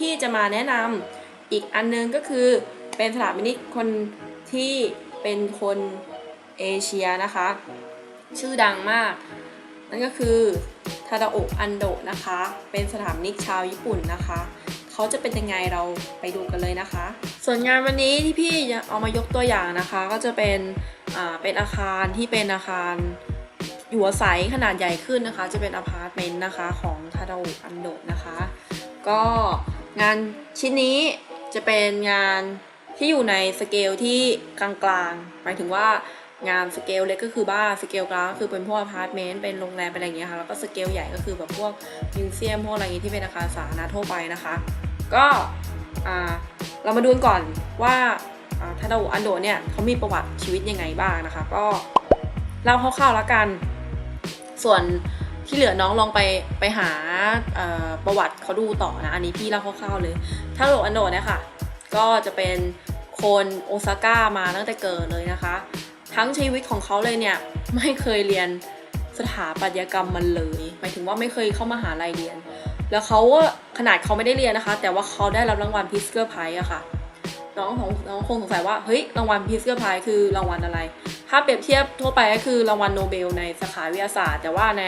พี่จะมาแนะนำอีกอันนึงก็คือเป็นสถาปนิกคนที่เป็นคนเอเชียนะคะ ชื่อดังมาก นั่นก็คือทาดาโอะอันโดะนะคะ เป็นสถาปนิกชาวญี่ปุ่นนะคะเขาจะเป็นยังไงเราไปดูกันเลยนะคะ ส่วนงานวันนี้ที่พี่เอามายกตัวอย่างนะคะ ก็จะเป็นอ่าเป็นอาคารที่เป็นอาคารอยู่อาศัยขนาดใหญ่ขึ้นนะคะ จะเป็นอพาร์ตเมนต์นะคะของทาดาโอะอันโดะนะคะ ก็ งานชิ้นนี้จะเป็นงานที่อยู่ในสเกลที่กลางๆ หมายถึงว่างานสเกลเล็กก็คือบ้านสเกลกลางก็คือเป็นพวกอพาร์ตเมนต์เป็นโรงแรมเป็นอะไรอย่างเงี้ยค่ะแล้วก็สเกลใหญ่ก็คือแบบพวกมิวเซียมพวกอะไรอย่างงี้ที่เป็นอาคารสาธารณะทั่วไปนะคะ ก็เรามาดูกันก่อนว่าอ่าทาดาอันโดเนี่ยเขามีประวัติชีวิตยังไงบ้างนะคะ ก็เล่าคร่าวๆแล้วกัน ส่วน ที่เหลือน้องลองไปไปหาประวัติเขาดูต่อนะ อันนี้พี่เล่าคร่าวๆเลย ถ้าโรอันโดเนี่ยค่ะ ก็จะเป็นคนโอซาก้ามาตั้งแต่เกิดเลยนะคะ ทั้งชีวิตของเขาเลยเนี่ย ไม่เคยเรียนสถาปัตยกรรมมันเลย หมายถึงว่าไม่เคยเข้ามาหาลัยเรียน แล้วเขาก็ขนาดเขาไม่ได้เรียนนะคะ แต่ว่าเขาได้รับรางวัลพิสเกอร์ไพรส์อะค่ะ น้องของน้องคงสงสัยว่า เฮ้ย รางวัลพิสเกอร์ไพรส์คือรางวัลอะไร ถ้าเปรียบเทียบทั่วไปก็คือรางวัลโนเบลในสาขาวิทยาศาสตร์ แต่ว่าใน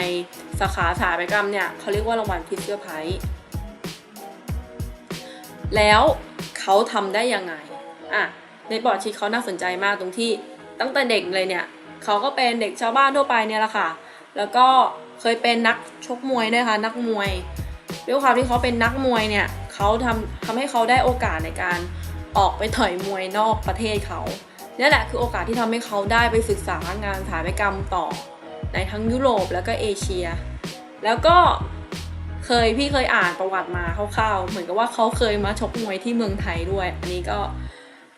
สาขาสถาปัตยกรรมเนี่ยเขาเรียกว่ารางวัลพิสเกอร์ไพรส์แล้วเขาทำได้ยังไงอะในบอร์ดชีตเขาน่าสนใจมากตรงที่ตั้งแต่เด็กเลยเนี่ยเขาก็เป็นเด็กชาวบ้านทั่วไปเนี่ยแหละค่ะ แล้วก็เคยเป็นนักชกมวยด้วยค่ะนักมวยด้วยความที่เขาเป็นนักมวยเนี่ยเขาทำทำให้เขาได้โอกาสในการออกไปต่อยมวยนอกประเทศเขา นี่แหละคือโอกาสที่ทำให้เขาได้ไปศึกษางานสถาปัตยกรรมต่อ ในทั้งยุโรปแล้วก็เอเชีย แล้วก็เคยพี่เคยอ่านประวัติมาคร่าวๆเหมือนกับว่าเขาเคยมาชกมวยที่เมืองไทยด้วย อันนี้ก็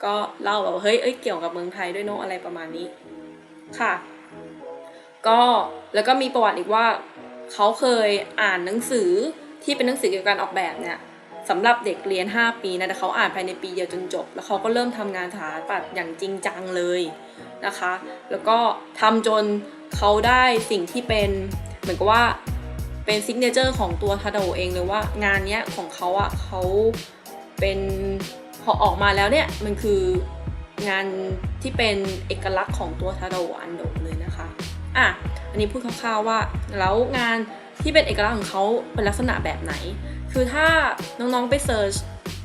ก็เล่าแบบเฮ้ยเอ้ยเกี่ยวกับเมืองไทยด้วยเนอะอะไรประมาณนี้ค่ะ ก็แล้วก็มีประวัติอีกว่าเขาเคยอ่านหนังสือที่เป็นหนังสือเกี่ยวกับการออกแบบเนี่ย สำหรับเด็กเรียน 5 ปีนะแต่เขาอ่านภายในปีเดียวจนจบ แล้วเขาก็เริ่มทำงานสถาปัตย์อย่างจริงจังเลยนะคะ แล้วก็ทำจนเขาได้สิ่งที่เป็นเหมือนกับว่าเป็นซิกเนเจอร์ของตัวทาโดเองเลยว่างานเนี้ยของเขาอะเขาเป็นพอออกมาแล้วเนี่ยมันคืองานที่เป็นเอกลักษณ์ของตัวทาโดอันโดเลยนะคะอะอันนี้พูดคร่าวๆว่าแล้วงานที่เป็นเอกลักษณ์ของเขาเป็นลักษณะแบบไหน คือถ้าน้องๆไปเซิร์ช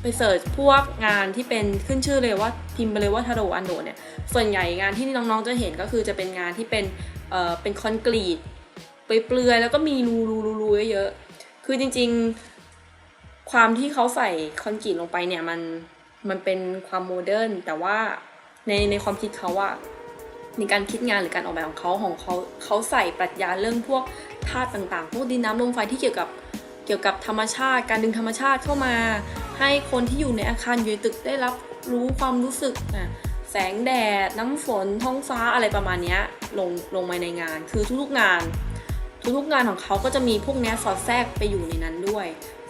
ไปเสิร์ชพวกงานที่เป็นขึ้นชื่อเลยว่าพิมพ์ไปเลยว่าทาโดอันโดเนี่ยส่วนใหญ่งานที่น้องๆจะเห็นก็คือจะเป็นงานที่เป็นเอ่อเป็นคอนกรีตเปลือยแล้วก็มีรูรูรูรูเยอะๆคือจริงๆ ความที่เขาใส่คอนกรีตลงไปเนี่ยมันมันเป็นความโมเดิร์นแต่ว่าในในความคิดเขาอะในการคิดงานหรือการออกแบบของเขาของเขาเขาใส่ปรัชญาเรื่องพวกธาตุต่างๆ พวกดินน้ำลมไฟที่เกี่ยวกับ เกี่ยวกับธรรมชาติ การดึงธรรมชาติเข้ามา ให้คนที่อยู่ในอาคารอยู่ในตึกได้รับรู้ความรู้สึกนะแสงแดด น้ำฝน ท้องฟ้าอะไรประมาณนี้ลงลงมาในงาน คือทุกๆงาน ทุกๆงานของเขาก็จะมีพวกนี้สอดแทรกไปอยู่ในนั้นด้วย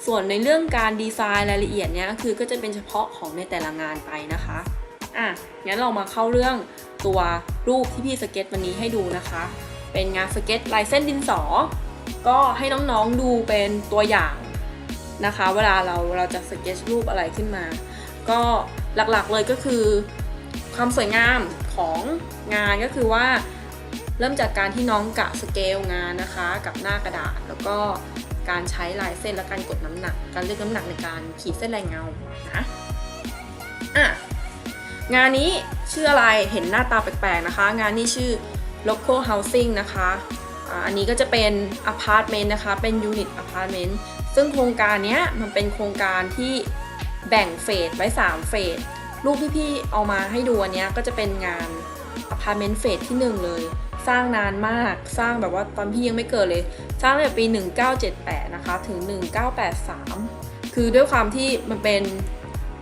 ส่วนในเรื่องการดีไซน์รายละเอียดเนี้ยคือก็จะเป็นเฉพาะของในแต่ละงานไปนะคะอะงั้นเรามาเข้าเรื่องตัวรูปที่พี่สเก็ตวันนี้ให้ดูนะคะ เป็นงานสเก็ตลายเส้นดินสอ ก็ให้น้องๆดูเป็นตัวอย่างนะคะ เวลาเราเราจะสเก็ตรูปอะไรขึ้นมา ก็หลักๆเลยก็คือความสวยงามของงานก็คือว่า เริ่มจากการที่น้องกะสเกลงานนะคะ กับหน้ากระดาษ แล้วก็การใช้ลายเส้นและการกดน้ำหนัก การเลือกน้ำหนักในการขีดเส้นลายเงานะอะงานนี้ชื่ออะไรเห็นหน้าตาแปลกๆนะคะ งานนี้ชื่อ local housing นะคะ อันนี้ก็จะเป็น apartment นะคะ เป็น unit apartment ซึ่งโครงการนี้มันเป็นโครงการที่แบ่งเฟสไว้ 3 เฟส รูปที่พี่เอามาให้ดูอันนี้ก็จะเป็นงาน apartment เฟสที่ 1 เลย สร้างนานมาก สร้างแบบว่าตอนพี่ยังไม่เกิดเลย สร้างตั้งแต่ปี 1978 นะคะ ถึง 1983 คือด้วยความที่มันเป็น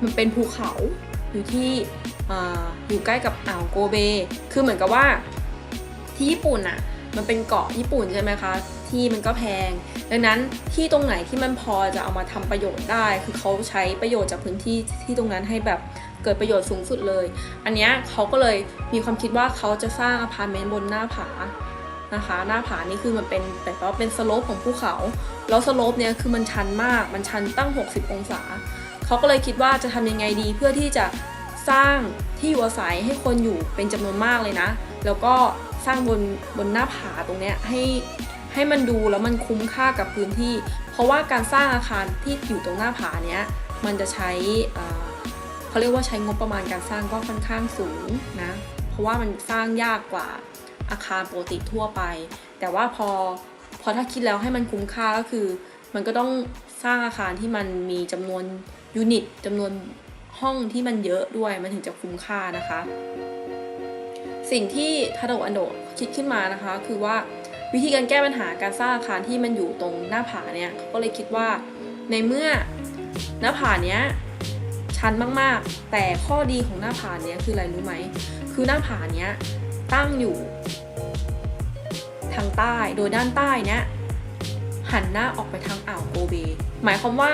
มันเป็นภูเขาอยู่ที่ออยู่ใกล้กับอ่าวโกเบ คือเหมือนกับว่าที่ญี่ปุ่นอะ มันเป็นเกาะญี่ปุ่นใช่ไหมคะ ที่มันก็แพง ดังนั้นที่ตรงไหนที่มันพอจะเอามาทำประโยชน์ได้ คือเขาใช้ประโยชน์จากพื้นที่ที่ตรงนั้นให้แบบเกิดประโยชน์สูงสุดเลย อันนี้เขาก็เลยมีความคิดว่าเขาจะสร้างอพาร์ตเมนต์บนหน้าผานะคะ หน้าผานี่คือมันเป็นแต่ว่าเป็นสโลปของภูเขา แล้วสโลปเนี้ยคือมันชันมาก มันชันตั้ง 60 องศา เขาก็เลยคิดว่าจะทำยังไงดีเพื่อที่จะสร้างที่อยู่อาศัยให้คนอยู่เป็นจำนวนมากเลยนะ แล้วก็ สร้างบนบนหน้าผาตรงเนี้ยให้ให้มันดูแล้วมันคุ้มค่ากับพื้นที่ เพราะว่าการสร้างอาคารที่อยู่ตรงหน้าผาเนี้ยมันจะใช้เขาเรียกว่าใช้งบประมาณการสร้างก็ค่อนข้างสูงนะเพราะว่ามันสร้างยากกว่าอาคารปกติทั่วไป แต่ว่าพอพอถ้าคิดแล้วให้มันคุ้มค่าก็คือ มันก็ต้องสร้างอาคารที่มันมีจำนวนยูนิตจำนวนห้องที่มันเยอะด้วยมันถึงจะคุ้มค่านะคะ สิ่งที่ทาโดอันโดคิดขึ้นมานะคะ คือว่าวิธีการแก้ปัญหาการสร้างอาคารที่มันอยู่ตรงหน้าผาเนี่ยเขาก็เลยคิดว่าในเมื่อหน้าผาเนี้ยชันมากๆ แต่ข้อดีของหน้าผาเนี้ยคืออะไรรู้ไหมคือหน้าผาเนี้ยตั้งอยู่ ทางใต้โดยด้านใต้เนี้ยหันหน้าออกไปทางอ่าวโกเบ หมายความว่า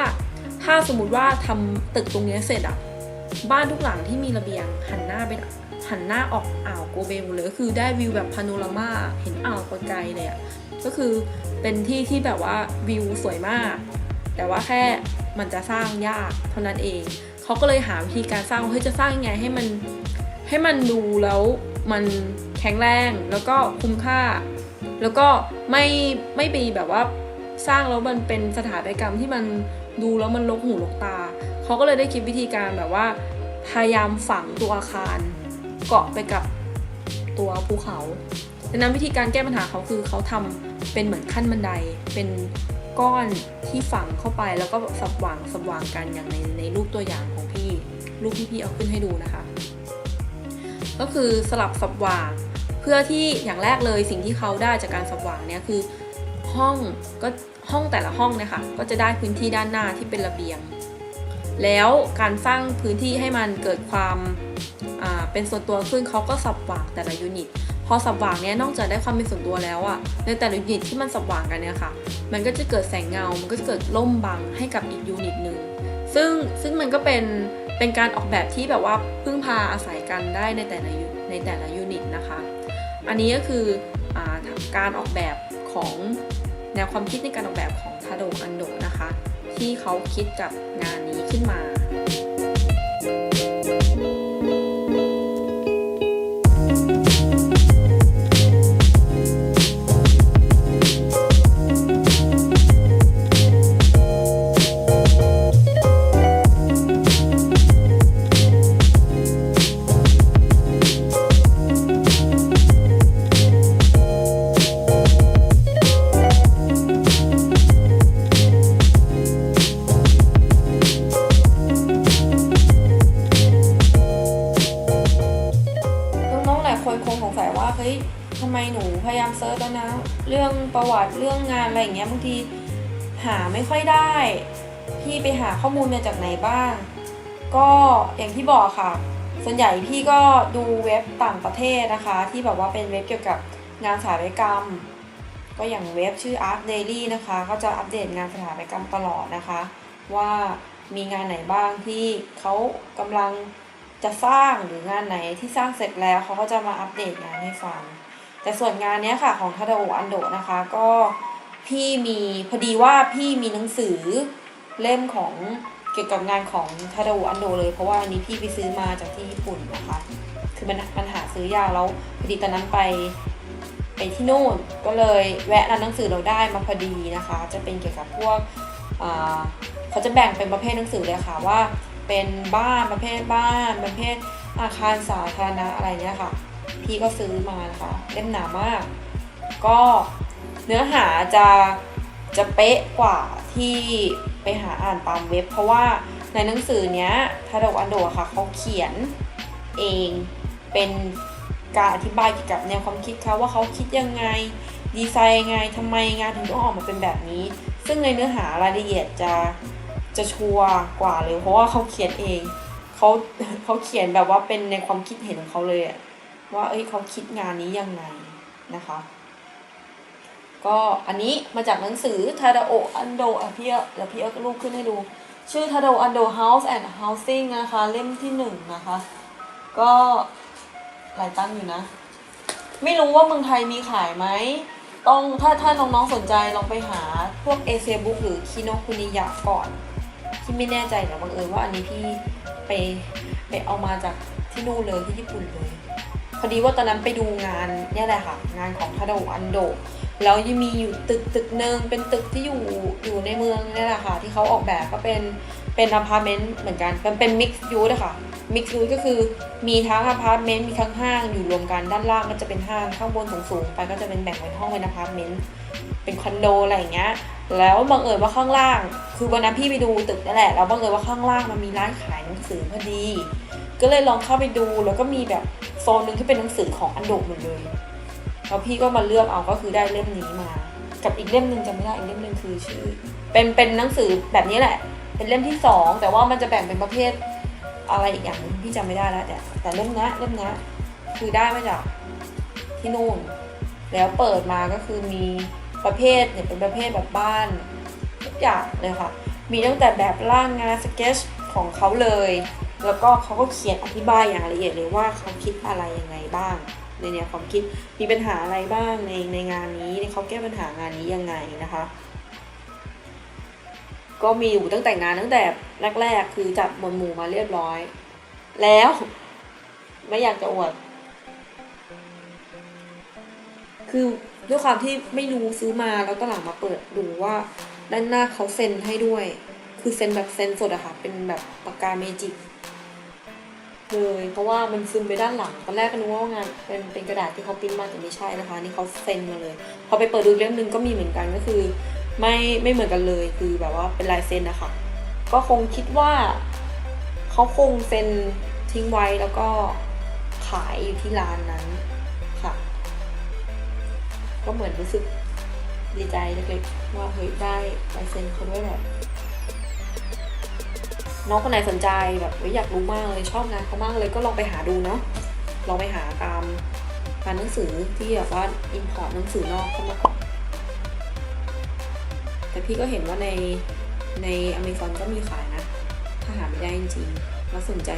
ถ้าสมมติว่าทำตึกตรงนี้เสร็จอะบ้านทุกหลังที่มีระเบียงหันหน้าเป็น หันหน้าออกอ่าวโกเบหมดเลยก็คือได้วิวแบบพาโนรามาเห็นอ่าวไกลเลยอะก็คือเป็นที่ที่แบบว่าวิวสวยมาก แต่ว่าแค่มันจะสร้างยากเท่านั้นเองเขาก็เลยหาวิธีการสร้างเฮ้ยจะสร้างยังไงให้มันให้มันดูแล้วมันแข็งแรงแล้วก็คุ้มค่า แล้วก็ไม่ไม่ไปแบบว่าสร้างแล้วมันเป็นสถาปัตยกรรมที่มันดูแล้วมันลกหูลกตาเขาก็เลยได้คิดวิธีการแบบว่าพยายามฝังตัวอาคาร เกาะไปกับตัวภูเขาดังนั้นวิธีการแก้ปัญหาเขาคือเขาทำเป็นเหมือนขั้นบันได เป็นก้อนที่ฝังเข้าไปแล้วก็สับวางสับวางกันอย่างในในรูปตัวอย่างของพี่รูปที่พี่เอาขึ้นให้ดูนะคะ ก็คือสลับสับวางเพื่อที่อย่างแรกเลยสิ่งที่เขาได้จากการสว่างเนี่ยคือห้องก็ห้องแต่ละห้องเนี่ยค่ะก็จะได้พื้นที่ด้านหน้าที่เป็นระเบียง แล้วการสร้างพื้นที่ให้มันเกิดความ เป็นส่วนตัวขึ้นเขาก็สับว่างแต่ละยูนิต พอสับว่างเนี่ยนอกจากได้ความเป็นส่วนตัวแล้วอะในแต่ละยูนิตที่มันสับว่างกันเนี่ยค่ะ มันก็จะเกิดแสงเงา มันก็จะเกิดร่มบังให้กับอีกยูนิตหนึ่งซึ่งซึ่งมันก็เป็นเป็นการออกแบบที่แบบว่าพึ่งพาอาศัยกันได้ในแต่ละยูในแต่ละยูนิตนะคะ อันนี้ก็คืออการออกแบบของแนวความคิดในการออกแบบของทาโดอันโดนะคะ ที่เขาคิดกับงานนี้ขึ้นมา ทำไมหนูพยายามเซิร์ชแล้วนะ เรื่องประวัติเรื่องงานอะไรอย่างเงี้ยบางทีหาไม่ค่อยได้ พี่ไปหาข้อมูลมาจากไหนบ้าง ก็อย่างที่บอกค่ะ ส่วนใหญ่พี่ก็ดูเว็บต่างประเทศนะคะ ที่แบบว่าเป็นเว็บเกี่ยวกับงานสถาปัตยกรรม ก็อย่างเว็บชื่อ Art Daily นะคะ ก็จะอัปเดตงานสถาปัตยกรรมตลอดนะคะ ว่ามีงานไหนบ้างที่เขากำลัง จะสร้างหรืองานไหนที่สร้างเสร็จแล้วเขาก็จะมาอัปเดตงานให้ฟัง แต่ส่วนงานเนี้ยค่ะของทาโดอันโดนะคะก็พี่มีพอดีว่าพี่มีหนังสือเล่มของเกี่ยวกับงานของทาโดอันโดเลยเพราะว่าอันนี้พี่ไปซื้อมาจากที่ญี่ปุ่นนะคะ คือมันมันหาซื้อยากแล้วพอดีตอนนั้นไปไปที่นู่นก็เลยแวะร้านหนังสือเราได้มาพอดีนะคะ จะเป็นเกี่ยวกับพวกอ่าเขาจะแบ่งเป็นประเภทหนังสือเลยค่ะว่า เป็นบ้านประเภทบ้าน ประเภทอาคารสาธารณะอะไรเนี้ยค่ะ พี่ก็ซื้อมานะคะเล่มหนามาก ก็เนื้อหาจะจะเป๊ะกว่าที่ไปหาอ่านตามเว็บ เพราะว่าในหนังสือเนี้ยทาโดอันโดค่ะเขาเขียนเองเป็นการอธิบายเกี่ยวกับแนวความคิดเขาว่าเขาคิดยังไงดีไซน์ยังไงทำไมงานถึงต้องออกมาเป็นแบบนี้ ซึ่งในเนื้อหารายละเอียดจะ จะชัวร์กว่าเลย เพราะว่าเขาเขียนเองเขาเขาเขียนแบบว่าเป็นในความคิดเห็นของเขาเลยอะว่าเอ้ยเขาคิดงานนี้ยังไงนะคะ ก็อันนี้มาจากหนังสือทาดาโออันโดอะพี่เอาเดี๋ยวพี่เอารูปขึ้นให้ดู ชื่อทาดาโออันโด House and Housing นะคะ เล่มที่หนึ่งนะคะ ก็หลายตั้งอยู่นะ ไม่รู้ว่าเมืองไทยมีขายไหมต้องถ้าถ้าน้องๆสนใจลองไปหาพวกเอเซบุ๊กหรือคิโนคุนิยะก่อน ที่ไม่แน่ใจแต่บังเอิญว่าอันนี้พี่ไปไปเอามาจากที่นู่นเลยที่ญี่ปุ่นเลยพอดีว่าตอนนั้นไปดูงานเนี่ยแหละค่ะ งานของทาโดอันโดแล้วยังมีอยู่ตึกตึกหนึ่งเป็นตึกที่อยู่อยู่ในเมืองเนี่ยแหละค่ะ ที่เขาออกแบบก็เป็นเป็นอพาร์ตเมนต์เหมือนกันมันเป็นมิกซ์ยูสอะค่ะมิกซ์ยูสก็คือมีทั้งอพาร์ตเมนต์มีทั้งห้างอยู่รวมกันด้านล่างก็จะเป็นห้างข้างบนสูงๆไปก็จะเป็นแบ่งเป็นห้องเป็นอพาร์ตเมนต์เป็นคอนโดอะไรอย่างเงี้ย แล้วบังเอิญว่าข้างล่าง คือวันนั้นพี่ไปดูตึกนั่นแหละแล้วบังเอิญว่าข้างล่างมันมีร้านขายหนังสือพอดี ก็เลยลองเข้าไปดูแล้วก็มีแบบโซนหนึ่งที่เป็นหนังสือของอันโดหมดเลยแล้วพี่ก็มาเลือกเอาก็คือได้เล่มนี้มา กับอีกเล่มหนึ่งจำไม่ได้อีกเล่มหนึ่งคือชื่อ เป็นเป็นหนังสือแบบนี้แหละ เป็นเล่มที่สองแต่ว่ามันจะแบ่งเป็นประเภทอะไรอีกอย่างนึงพี่จำไม่ได้แล้วแต่แต่เล่มนี้เล่มนี้คือได้มาจากที่นู่น แล้วเปิดมาก็คือมี ประเภทเนี่ยเป็นประเภทแบบบ้านทุกอย่างเลยค่ะ มีตั้งแต่แบบร่างงานสเก็ตของเขาเลย แล้วก็เขาก็เขียนอธิบายอย่างละเอียดเลยว่าเขาคิดอะไรยังไงบ้างในแนวความคิดมีปัญหาอะไรบ้างในในงานนี้เขาแก้ปัญหางานนี้ยังไงนะคะ ก็มีอยู่ตั้งแต่งานตั้งแต่แรก ๆ คือจัดหมวดหมู่มาเรียบร้อย แล้วไม่อยากจะอวด คือ ด้วยความที่ไม่รู้ซื้อมาแล้วก็หลังมาเปิดดูว่าด้านหน้าเขาเซ็นให้ด้วย คือเซ็นแบบเซ็นสดอะค่ะ เป็นแบบปากกาเมจิกเลยเพราะว่ามันซึมไปด้านหลังตอนแรกก็นึกว่างานเป็นเป็นกระดาษที่เขาปริ้นมาแต่ไม่ใช่นะคะนี่เขาเซ็นมาเลย พอไปเปิดดูอีกเล่มหนึงก็มีเหมือนกันก็คือ ไม่ไม่เหมือนกันเลยคือแบบว่าเป็นลายเซ็นนะคะก็คงคิดว่าเขาคงเซ็นทิ้งไว้แล้วก็ขายอยู่ที่ร้านนั้น ก็เหมือนรู้สึกดีใจเล็กๆว่าเฮ้ยได้ลายเซ็นเขาด้วยแบบน้องคนไหนสนใจแบบอยากรู้มากเลยชอบงานเขามากเลยก็ลองไปหาดูเนาะลองไปหาตามร้านหนังสือที่แบบว่าอินพอร์ตหนังสือนอกเข้ามาก่อนแต่พี่ก็เห็นว่าในในอเมซอนก็มีขายนะ ถ้าหาไม่ได้จริงๆแล้วสนใจ